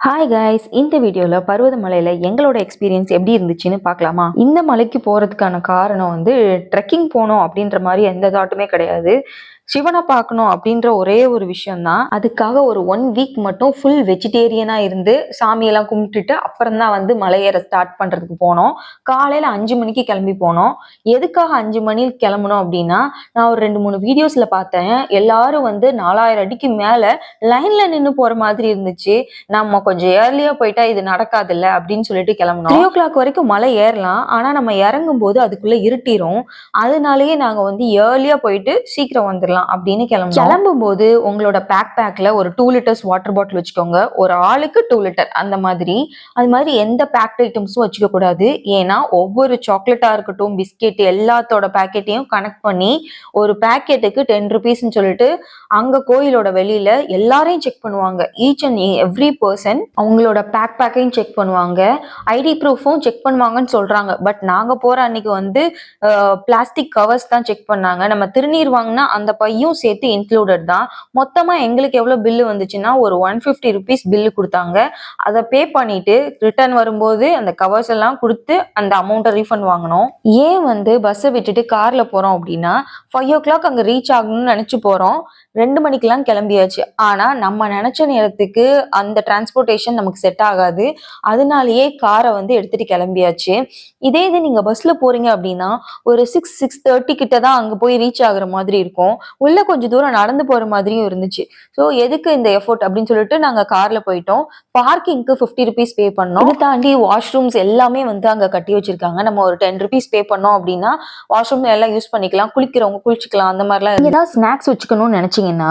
Hi guys இந்த வீடியோவில் பருவதமலையில் எங்களோட எக்ஸ்பீரியன்ஸ் எப்படி இருந்துச்சுன்னு பார்க்கலாமா? இந்த மலைக்கு போகிறதுக்கான காரணம் வந்து ட்ரெக்கிங் போகணும் அப்படின்ற மாதிரி எந்த தாட்டுமே கிடையாது. சிவனை பார்க்கணும் அப்படின்ற ஒரே ஒரு விஷயம்தான். அதுக்காக ஒரு ஒன் வீக் மட்டும் ஃபுல் வெஜிடேரியனாக இருந்து சாமியெல்லாம் கும்பிட்டுட்டு அப்புறம் தான் வந்து மலையேற ஸ்டார்ட் பண்ணுறதுக்கு போனோம். காலையில் அஞ்சு மணிக்கு கிளம்பி போனோம். எதுக்காக அஞ்சு மணிக்கு கிளம்பணும் அப்படின்னா நான் ஒரு ரெண்டு மூணு வீடியோஸில் பார்த்தேன். எல்லாரும் வந்து நாலாயிரம் அடிக்கு மேலே லைனில் நின்று போகிற மாதிரி இருந்துச்சு. நம்ம கொஞ்சம் ஏர்லியாக போயிட்டா இது நடக்காதுல்ல அப்படின்னு சொல்லிட்டு கிளம்பணும் த்ரீ ஓ கிளாக் வரைக்கும் மலை ஏறலாம். ஆனால் நம்ம இறங்கும் போது அதுக்குள்ளே இருட்டிரும். அதனாலேயே நாங்கள் வந்து ஏர்லியாக போயிட்டு சீக்கிரம் வந்துடலாம் அப்படின்னு கிளம்பணும் கிளம்பும் போது உங்களோட பேக் பேக்ல ஒரு டூ லிட்டர்ஸ் வாட்டர் பாட்டில் வச்சுக்கோங்க. ஒரு ஆளுக்கு டூ லிட்டர் அந்த மாதிரி. அது மாதிரி எந்த பேக்ட் ஐட்டம்ஸும் வச்சுக்க கூடாது. ஏன்னா ஒவ்வொரு சாக்லேட்டா இருக்கட்டும் பிஸ்கெட் எல்லாத்தோட பேக்கெட்டையும் கனெக்ட் பண்ணி ஒரு பேக்கெட்டுக்கு டென் ருபீஸ்ன்னு சொல்லிட்டு அங்க கோயிலோட வெளியில எல்லாரையும் செக் பண்ணுவாங்க. ஈச் அண்ட் எவ்ரி பர்சன் அவங்களோட பேக் பேக்கையும் செக் பண்ணுவாங்க ஐடி ப்ரூஃபும் செக் பண்ணுவாங்கன்னு சொல்றாங்க. பட் நாங்க போற அன்னைக்கு வந்து பிளாஸ்டிக் கவர்ஸ் தான் செக் பண்ணாங்க. நம்ம திருநீர் வாங்கினா அந்த பையும் சேர்த்து இன்க்ளூடட் தான். மொத்தமாக எங்களுக்கு எவ்வளோ பில்லு வந்துச்சுன்னா ஒரு ஒன் ஃபிஃப்டி ருபீஸ் பில்லு கொடுத்தாங்க. அதை பே பண்ணிட்டு ரிட்டர்ன் வரும்போது அந்த கவர்ஸ் எல்லாம் கொடுத்து அந்த அமௌண்ட்டை ரீஃபண்ட் வாங்கினோம். ஏன் வந்து பஸ்ஸை விட்டுட்டு காரில் போகிறோம் அப்படின்னா ஃபைவ் ஓ கிளாக் அங்கே ரீச் ஆகணும்னு நினச்சி போகிறோம் ரெண்டு மணிக்கெல்லாம் கிளம்பியாச்சு. ஆனால் நம்ம நினச்ச நேரத்துக்கு அந்த டிரான்ஸ்போர்ட்டேஷன் நமக்கு செட் ஆகாது. அதனாலேயே காரை வந்து எடுத்துகிட்டு கிளம்பியாச்சு. இதே இது நீங்கள் பஸ்ஸில் போகிறீங்க அப்படின்னா ஒரு சிக்ஸ் சிக்ஸ் தேர்ட்டி கிட்ட தான் அங்கே போய் ரீச் ஆகுற மாதிரி இருக்கும். உள்ள கொஞ்சம் தூரம் நடந்து போற மாதிரியும் இருந்துச்சு. ஸோ எதுக்கு இந்த எஃபோர்ட் அப்படின்னு சொல்லிட்டு நாங்க கார்ல போயிட்டோம். பார்க்கிங்க்கு ஃபிஃப்டி ருபீஸ் பே பண்ணோம். இதை தாண்டி வாஷ்ரூம்ஸ் எல்லாமே வந்து அங்க கட்டி வச்சிருக்காங்க. நம்ம ஒரு டென் ருபீஸ் பே பண்ணோம் அப்படின்னா வாஷ்ரூம் எல்லாம் யூஸ் பண்ணிக்கலாம். குளிக்கிறவங்க குளிச்சுக்கலாம். அந்த மாதிரிலாம் ஏதாவது ஸ்நாக்ஸ் வச்சுக்கணும்னு நினைச்சீங்கன்னா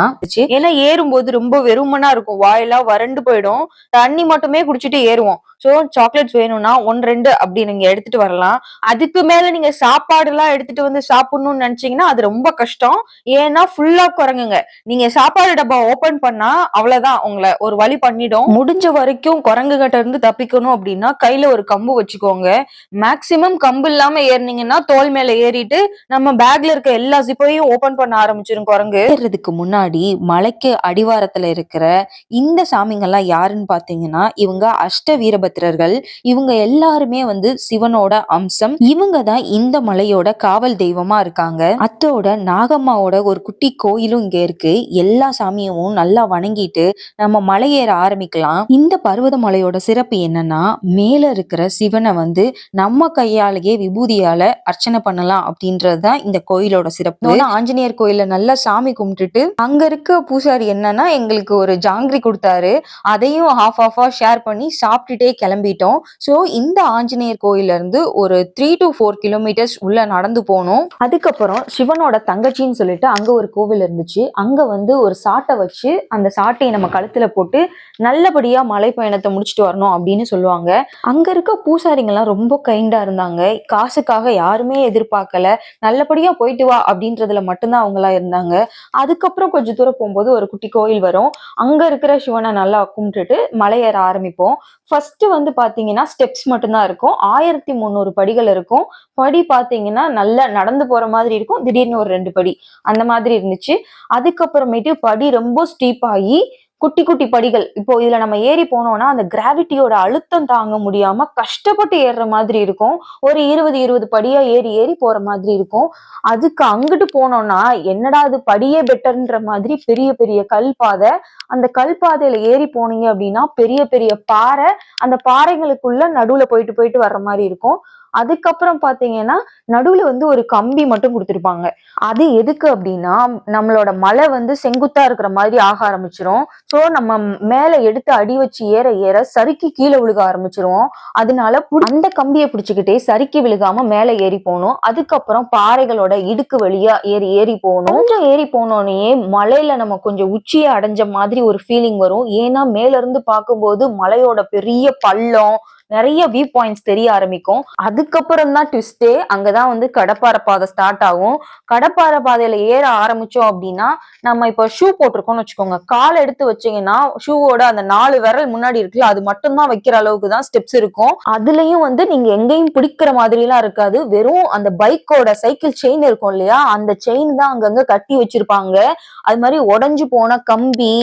ஏன்னா ஏறும்போது ரொம்ப வெறுமனா இருக்கும். வாயெல்லாம் வறண்டு போயிடும். தண்ணி மட்டுமே குடிச்சிட்டு ஏறுவோம். ஸோ சாக்லேட்ஸ் வேணும்னா ஒன் ரெண்டு அப்படி நீங்க எடுத்துட்டு வரலாம். அதுக்கு மேல நீங்க சாப்பாடு எல்லாம் எடுத்துட்டு வந்து சாப்பிடணும்னு நினைச்சீங்கன்னா அது ரொம்ப கஷ்டம். ஏன்னா ஃபுல்லா குரங்குங்க. நீங்க சாப்பாடு டப்பா ஓபன் பண்ணா அவ்வளவுதான். உங்களை ஒரு வழி பண்ணிடும். முடிஞ்ச வரைக்கும் குரங்கு கிட்ட இருந்து தப்பிக்கணும் அப்படின்னா கையில ஒரு கம்பு வச்சுக்கோங்க. மேக்சிமம் கம்பு இல்லாம ஏறினீங்கன்னா தோல் மேல ஏறிட்டு நம்ம பேக்ல இருக்க எல்லா ஜிப்பையும் ஓபன் பண்ண ஆரம்பிச்சிடும் குரங்கு. ஏறுறதுக்கு முன்னாடி மலைக்கு அடிவாரத்துல இருக்கிற இந்த சாமிங்கெல்லாம் யாருன்னு பாத்தீங்கன்னா இவங்க அஷ்ட வீரபத்திரர்கள். இவங்க எல்லாருமே வந்து சிவனோட அம்சம். இவங்க தான் இந்த மலையோட காவல் தெய்வமா இருக்காங்க. அத்தோட நாகம்மாவோட ஒரு குட்டி கோயிலும் இங்க இருக்கு. எல்லா சாமியும் நல்லா வணங்கிட்டு நம்ம மலையேற ஆரம்பிக்கலாம். இந்த பர்வத மலையோட சிறப்பு என்னன்னா மேல இருக்கிற சிவனை வந்து நம்ம கையாலேயே விபூதியால அர்ச்சனை பண்ணலாம் அப்படின்றது தான் இந்த கோயிலோட சிறப்பு. ஆஞ்சநேயர் கோயில நல்லா சாமி கும்பிட்டுட்டு அங்க இருக்க பூசாரி என்னன்னா எங்களுக்கு ஒரு ஜாங்கிரி கொடுத்தாரு. அதையும் ஹாஃப் ஆஃபா ஷேர் பண்ணி சாப்பிட்டுட்டே கிளம்பிட்டோம். ஸோ இந்த ஆஞ்சநேயர் கோயில்ல இருந்து ஒரு த்ரீ டு ஃபோர் கிலோமீட்டர்ஸ் உள்ள நடந்து போனோம். அதுக்கப்புறம் சிவனோட தங்கச்சின்னு சொல்லிட்டு அங்க ஒரு கோவில் இருந்துச்சு. அங்க வந்து ஒரு சாட்டை வச்சு அந்த சாட்டையை நம்ம கழுத்துல போட்டு நல்லபடியா மலை பயணத்தை முடிச்சுட்டு வரணும் அப்படின்னு சொல்லுவாங்க. அங்க இருக்க பூசாரிங்கெல்லாம் ரொம்ப கைண்டா இருந்தாங்க. காசுக்காக யாருமே எதிர்பார்க்கல. நல்லபடியா போயிட்டு வா அப்படின்றதுல மட்டும்தான் அவங்களா இருந்தாங்க. அதுக்கப்புறம் கொஞ்சம் தூரம் போகும்போது ஒரு குட்டி கோயில் வரும். அங்க இருக்கிற சிவனை நல்லா கும்பிட்டுட்டு மலையேற ஆரம்பிப்போம். ஃபர்ஸ்ட் வந்து பாத்தீங்கன்னா ஸ்டெப்ஸ் மட்டும்தான் இருக்கும். ஆயிரத்தி முந்நூறு படிகள் இருக்கும். படி பாத்தீங்கன்னா நல்லா நடந்து போற மாதிரி இருக்கும். திடீர்னு ஒரு ரெண்டு படி. அந்த மாதிரி இருந்துச்சு. அதுக்கப்புறமேட்டு படி ரொம்ப ஸ்டீப் ஆகி குட்டி குட்டி படிகள். இப்போ இதுல நம்ம ஏறி போனோம்னா அந்த கிராவிட்டியோட அழுத்தம் தாங்க முடியாம கஷ்டப்பட்டு ஏறுற மாதிரி இருக்கும். ஒரு இருபது இருபது படியா ஏறி ஏறி போற மாதிரி இருக்கும். அதுக்கு அங்கிட்டு போனோம்னா என்னடா அது படியே பெட்டர்ன்ற மாதிரி பெரிய பெரிய கல் பாதை அந்த கல் பாதையில ஏறி போனீங்க அப்படின்னா பெரிய பெரிய பாறை. அந்த பாறைகளுக்குள்ள நடுவுல போயிட்டு போயிட்டு வர்ற மாதிரி இருக்கும். அதுக்கப்புறம் பாத்தீங்கன்னா நடுவுல வந்து ஒரு கம்பி மட்டும் கொடுத்துருப்பாங்க. அது எதுக்கு அப்படின்னா நம்மளோட மலை வந்து செங்குத்தா இருக்கிற மாதிரி ஆக ஆரம்பிச்சிரும். ஸோ நம்ம மேல எடுத்து அடி வச்சு ஏற ஏற சறுக்கி கீழே விழுக ஆரம்பிச்சிருவோம். அதனால அந்த கம்பியை பிடிச்சுக்கிட்டே சறுக்கி விழுகாம மேல ஏறி போகணும். அதுக்கப்புறம் பாறைகளோட இடுக்கு வழியா ஏறி ஏறி போகணும். கொஞ்சம் ஏறி போனோடனே மலையில நம்ம கொஞ்சம் உச்சியை அடைஞ்ச மாதிரி ஒரு ஃபீலிங் வரும். ஏன்னா மேல இருந்து பார்க்கும்போது மலையோட பெரிய பள்ளம் நிறைய வியூ பாயிண்ட்ஸ் தெரிய ஆரம்பிக்கும். அதுக்கப்புறம் தான் ட்விஸ்டே அங்கதான் வந்து கடப்பாறை பாதை ஸ்டார்ட் ஆகும். கடப்பாறை பாதையில ஏற ஆரம்பிச்சோம் அப்படின்னா நம்ம இப்போ ஷூ போட்டிருக்கோம்னு வச்சுக்கோங்க. கால் எடுத்து வச்சீங்கன்னா ஷூவோட அந்த நாலு விரல் முன்னாடி இருக்குல்ல அது மட்டும்தான் வைக்கிற அளவுக்கு தான் ஸ்டெப்ஸ் இருக்கும். அதுலயும் வந்து நீங்க எங்கேயும் பிடிக்கிற மாதிரி எல்லாம் இருக்காது. வெறும் அந்த பைக்கோட சைக்கிள் செயின் இருக்கும் இல்லையா? அந்த செயின் தான் அங்கங்க கட்டி வச்சிருப்பாங்க. அது மாதிரி உடஞ்சு போன கம்பி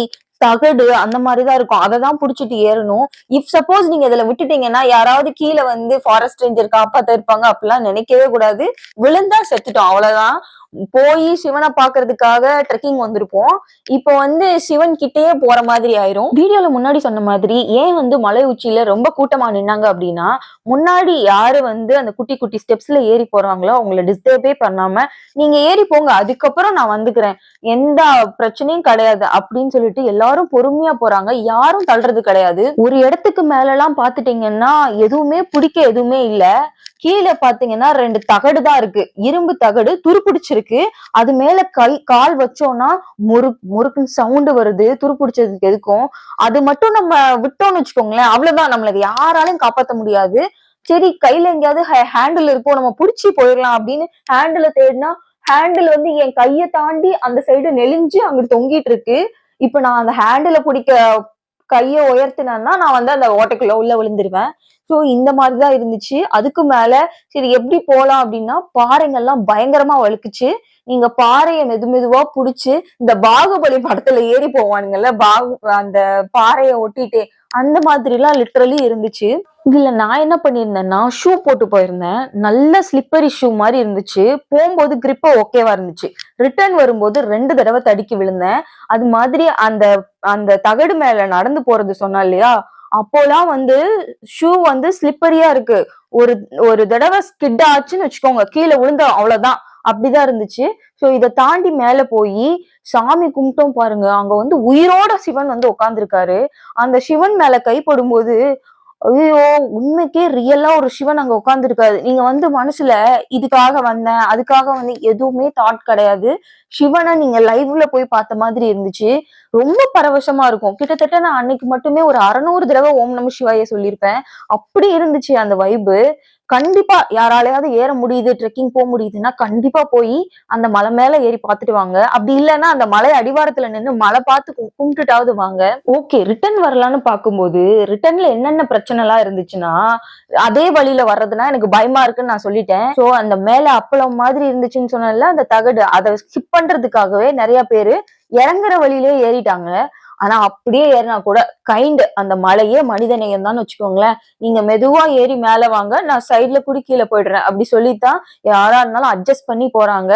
தகடு அந்த மாதிரிதான் இருக்கும். அதை தான் புடிச்சிட்டு ஏறணும். இஃப் சப்போஸ் நீங்க இதுல விட்டுட்டீங்கன்னா யாராவது கீழே வந்து ஃபாரஸ்ட் ரேஞ்சர் காப்பாத்த இருப்பாங்க அப்படிலாம் நினைக்கவே கூடாது. விழுந்தா செத்துட்டோம். அவ்வளவுதான். போய் சிவனை பாக்குறதுக்காக ட்ரெக்கிங் வந்திருப்போம். இப்போ வந்து சிவன் கிட்டேயே போற மாதிரி ஆயிரும். வீடியோல முன்னாடி சொன்ன மாதிரி ஏன் வந்து மலை உச்சியில ரொம்ப கூட்டமா நின்னாங்க அப்படின்னா முன்னாடி யாரு வந்து அந்த குட்டி குட்டி ஸ்டெப்ஸ்ல ஏறி போறாங்களோ அவங்கள டிஸ்டர்பே பண்ணாம நீங்க ஏறி போங்க அதுக்கப்புறம் நான் வந்துக்கிறேன். எந்த பிரச்சனையும் கிடையாது அப்படின்னு சொல்லிட்டு எல்லாரும் பொறுமையா போறாங்க. யாரும் தள்ளுறது கிடையாது. ஒரு இடத்துக்கு மேல எல்லாம் பாத்துட்டீங்கன்னா எதுவுமே பிடிக்க எதுவுமே இல்ல. கீழே பாத்தீங்கன்னா ரெண்டு தகடு தான் இருக்கு. இரும்பு தகடு துருப்பிடிச்சிருக்கு. அது மேல கை கால் வச்சோம்னா முறு முறுக்குன்னு சவுண்டு வருது துருப்பிடிச்சதுக்கு எதுக்கும். அது மட்டும் நம்ம விட்டோம்னு வச்சுக்கோங்களேன் அவ்வளவுதான். நம்மள யாராலையும் காப்பாத்த முடியாது. சரி கையில எங்கேயாவது ஹேண்டில் இருக்கும் நம்ம புடிச்சு போயிடலாம் அப்படின்னு ஹேண்டில தேடினா ஹேண்டில் வந்து என் கையை தாண்டி அந்த சைடு நெளிஞ்சு அங்கிட்டு தொங்கிட்டு இருக்கு. இப்ப நான் அந்த ஹேண்டில பிடிக்க கையை உயர்த்தினேன்னா நான் வந்து அந்த ஓட்டைக்குள்ள உள்ள விழுந்துருவேன். ஸோ இந்த மாதிரிதான் இருந்துச்சு. அதுக்கு மேல சரி எப்படி போலாம் அப்படின்னா பாறைங்கள்லாம் பயங்கரமா வழுக்குச்சு. நீங்க பாறையை மெது மெதுவா புடிச்சு இந்த பாகுபலி படத்துல ஏறி போவானுங்கல்ல பாகு அந்த பாறையை ஒட்டிட்டே அந்த மாதிரி எல்லாம் லிட்ரலி இருந்துச்சு. இதுல நான் என்ன பண்ணியிருந்தேன்னா ஷூ போட்டு போயிருந்தேன். நல்ல ஸ்லிப்பரி ஷூ மாதிரி இருந்துச்சு. போகும்போது கிரிப்ப ஓகேவா இருந்துச்சு. ரிட்டர்ன் வரும்போது ரெண்டு தடவை தடுக்கி விழுந்தேன். அது மாதிரி அந்த அந்த தகடு மேல நடந்து போறது சொன்னா இல்லையா? அப்போலாம் வந்து ஷூ வந்து ஸ்லிப்பரியா இருக்கு. ஒரு ஒரு தடவை ஸ்கிட் ஆச்சுன்னு வச்சுக்கோங்க. கீழே விழுந்த அவ்வளவுதான். அப்படிதான் இருந்துச்சு. ஸோ இதை தாண்டி மேல போய் சாமி கும்பிட்டோம் பாருங்க. அங்க வந்து உயிரோட சிவன் வந்து உட்கார்ந்துருக்காரு. அந்த சிவன் மேல கைப்படும்போது ஐயோ உண்மைக்கே ரியலா ஒரு சிவன் அங்க உட்காந்துருக்காரு நீங்க வந்து மனசுல இதுக்காக வந்தேன். அதுக்காக வந்து எதுவுமே தாட் கிடையாது. சிவனை நீங்க லைவ்ல போய் பார்த்த மாதிரி இருந்துச்சு. ரொம்ப பரவசமா இருக்கும். கிட்டத்தட்ட நான் அன்னைக்கு மட்டுமே ஒரு அறநூறு தடவை ஓம் நம சிவாய சொல்லியிருப்பேன். அப்படி இருந்துச்சு அந்த வைபு கண்டிப்பா யாராலையாவது ஏற முடியுது ட்ரெக்கிங் போக முடியுதுன்னா கண்டிப்பா போய் அந்த மலை மேல ஏறி பார்த்துட்டு வாங்க. அப்படி இல்லைன்னா அந்த மலை அடிவாரத்துல நின்று மலை பார்த்து கும்பிட்டுட்டாவது வாங்க. ஓகே ரிட்டர்ன் வரலான்னு பார்க்கும்போது ரிட்டர்ன்ல என்னென்ன பிரச்சனை எல்லாம் இருந்துச்சுன்னா அதே வழியில வர்றதுன்னா எனக்கு பயமா இருக்குன்னு நான் சொல்லிட்டேன். சோ அந்த மேல அப்பளம் மாதிரி இருந்துச்சுன்னு சொன்னேன்ல அந்த தகடு அதை ஸ்கிப் பண்றதுக்காகவே நிறைய பேரு இறங்குற வழியிலே ஏறிட்டாங்க. ஆனா அப்படியே ஏறினா கூட கைண்ட் அந்த மலையே மனிதநேயம் தான் வச்சுக்கோங்களேன். நீங்க மெதுவா ஏறி மேல வாங்க நான் சைட்ல குடி கீழே போயிடுறேன். அப்படி சொல்லித்தான் யாரா இருந்தாலும் அட்ஜஸ்ட் பண்ணி போறாங்க.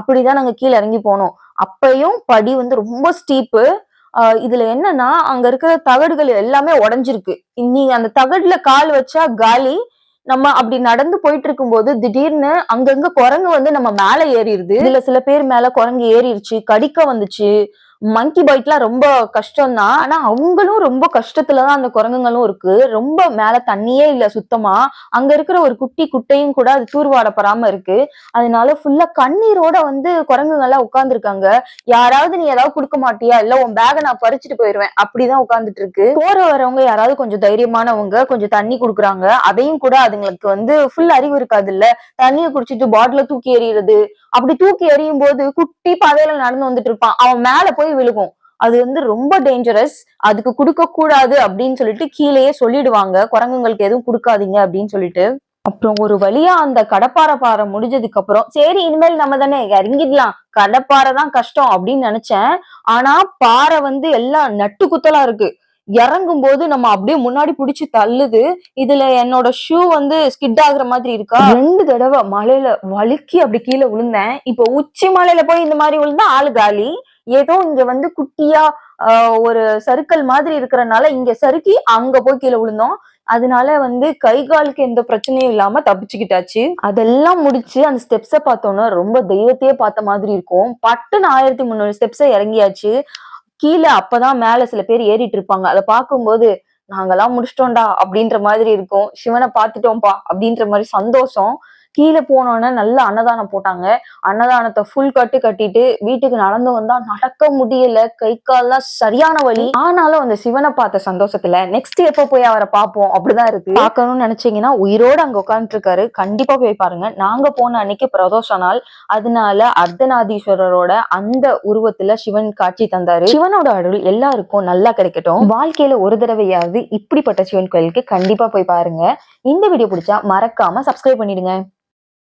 அப்படிதான் நாங்க கீழே இறங்கி போனோம். அப்பயும் படி வந்து ரொம்ப ஸ்டீப்பு இதுல என்னன்னா அங்க இருக்கிற தகடுகள் எல்லாமே உடைஞ்சிருக்கு. நீங்க அந்த தகடுல கால் வச்சா காலி. நம்ம அப்படி நடந்து போயிட்டு இருக்கும்போது திடீர்னு அங்கங்க குரங்கு வந்து நம்ம மேல ஏறிடுது. இதுல சில பேர் மேல குரங்கு ஏறிடுச்சு கடிக்க வந்துச்சு. மங்கி பைட்லாம் ரொம்ப கஷ்டம் தான் ஆனா அவங்களும் ரொம்ப கஷ்டத்துலதான் அந்த குரங்குங்களும் இருக்கு. ரொம்ப மேல தண்ணியே இல்ல சுத்தமா. அங்க இருக்கிற ஒரு குட்டி குட்டையும் கூட அது தூர்வாடப்படாம இருக்கு. அதனால ஃபுல்லா கண்ணீரோட வந்து குரங்குங்கெல்லாம் உட்காந்துருக்காங்க யாராவது நீ ஏதாவது கொடுக்க மாட்டியா? இல்ல உன் பேகை நான் பறிச்சுட்டு போயிருவேன். அப்படிதான் உட்காந்துட்டு இருக்கு. போற வரவங்க யாராவது கொஞ்சம் தைரியமானவங்க கொஞ்சம் தண்ணி குடுக்குறாங்க. அதையும் கூட அதுங்களுக்கு வந்து ஃபுல் அறிவு இருக்காது இல்ல தண்ணியை குடிச்சிட்டு பாட்டில தூக்கி எறியறது. அப்படி தூக்கி எறியும் போது குட்டி பாதையில நடந்து வந்துட்டு இருப்பான். அவன் மேல போய் விழுகும். அது வந்து ரொம்ப டேஞ்சரஸ் அதுக்கு கொடுக்க கூடாது அப்படின்னு சொல்லிட்டு கீழேயே சொல்லிடுவாங்க. குரங்குங்களுக்கு எதுவும் கொடுக்காதீங்க அப்படின்னு சொல்லிட்டு. அப்புறம் ஒரு வழியா அந்த கடப்பாறை பாறை முடிஞ்சதுக்கு அப்புறம் சரி இனிமேல் நம்ம தானே இறங்கிடலாம். கடப்பாறை தான் கஷ்டம் அப்படின்னு நினைச்சேன். ஆனா பாறை வந்து எல்லாம் நட்டு குத்தலா இருக்கு. இறங்கும் போது நம்ம அப்படியே முன்னாடி புடிச்சு தள்ளுது. இதுல என்னோட ஷூ வந்து ஸ்கிட் ஆகுற மாதிரி இருக்கா? ரெண்டு தடவை மலையில வழுக்கி அப்படி கீழே விழுந்தேன். இப்போ உச்சி மலையில போய் இந்த மாதிரி விழுந்தா ஆளு காலி. ஏதோ இங்க வந்து குட்டியா ஒரு சறுக்கல் மாதிரி இருக்கிறனால இங்க சறுக்கி அங்க போய் கீழே விழுந்தோம். அதனால வந்து கை காலுக்கு எந்த பிரச்சனையும் இல்லாம தப்பிச்சுக்கிட்டாச்சு. அதெல்லாம் முடிச்சு அந்த ஸ்டெப்ஸை பார்த்தோன்னா ரொம்ப தெய்வத்தையே பார்த்த மாதிரி இருக்கும். பட்டுன்னு ஆயிரத்தி முந்நூறு ஸ்டெப்ஸை இறங்கியாச்சு. கீழே அப்பதான் மேல சில பேர் ஏறிட்டு இருப்பாங்க. அதை பார்க்கும்போது நாங்கெல்லாம் முடிச்சிட்டோம்டா அப்படின்ற மாதிரி இருக்கும். சிவனை பார்த்துட்டோம்ப்பா அப்படின்ற மாதிரி சந்தோஷம். கீழே போனோன்னே நல்ல அன்னதானம் போட்டாங்க. அன்னதானத்தை ஃபுல் கட்டு கட்டிட்டு வீட்டுக்கு நடந்து வந்தா நடக்க முடியல. கை கால்லாம் சரியான வழி ஆனாலும் அந்த சிவனை பார்த்த சந்தோஷத்துல நெக்ஸ்ட் எப்போ போய் அவரை பார்ப்போம்? அப்படிதான் இருக்கு. பார்க்கணும்னு நினைச்சீங்கன்னா உயிரோட அங்க உட்காந்துட்டு இருக்காரு கண்டிப்பா போய் பாருங்க. நாங்க போன அன்னைக்கு பிரதோஷ நாள். அதனால அர்த்தநாதீஸ்வரரோட அந்த உருவத்துல சிவன் காட்சி தந்தாரு. சிவனோட அருள் எல்லாருக்கும் நல்லா கிடைக்கட்டும். வாழ்க்கையில ஒரு தடவையாவது இப்படிப்பட்ட சிவன் கோயிலுக்கு கண்டிப்பா போய் பாருங்க. இந்த வீடியோ பிடிச்சா மறக்காம சப்ஸ்கிரைப் பண்ணிடுங்க.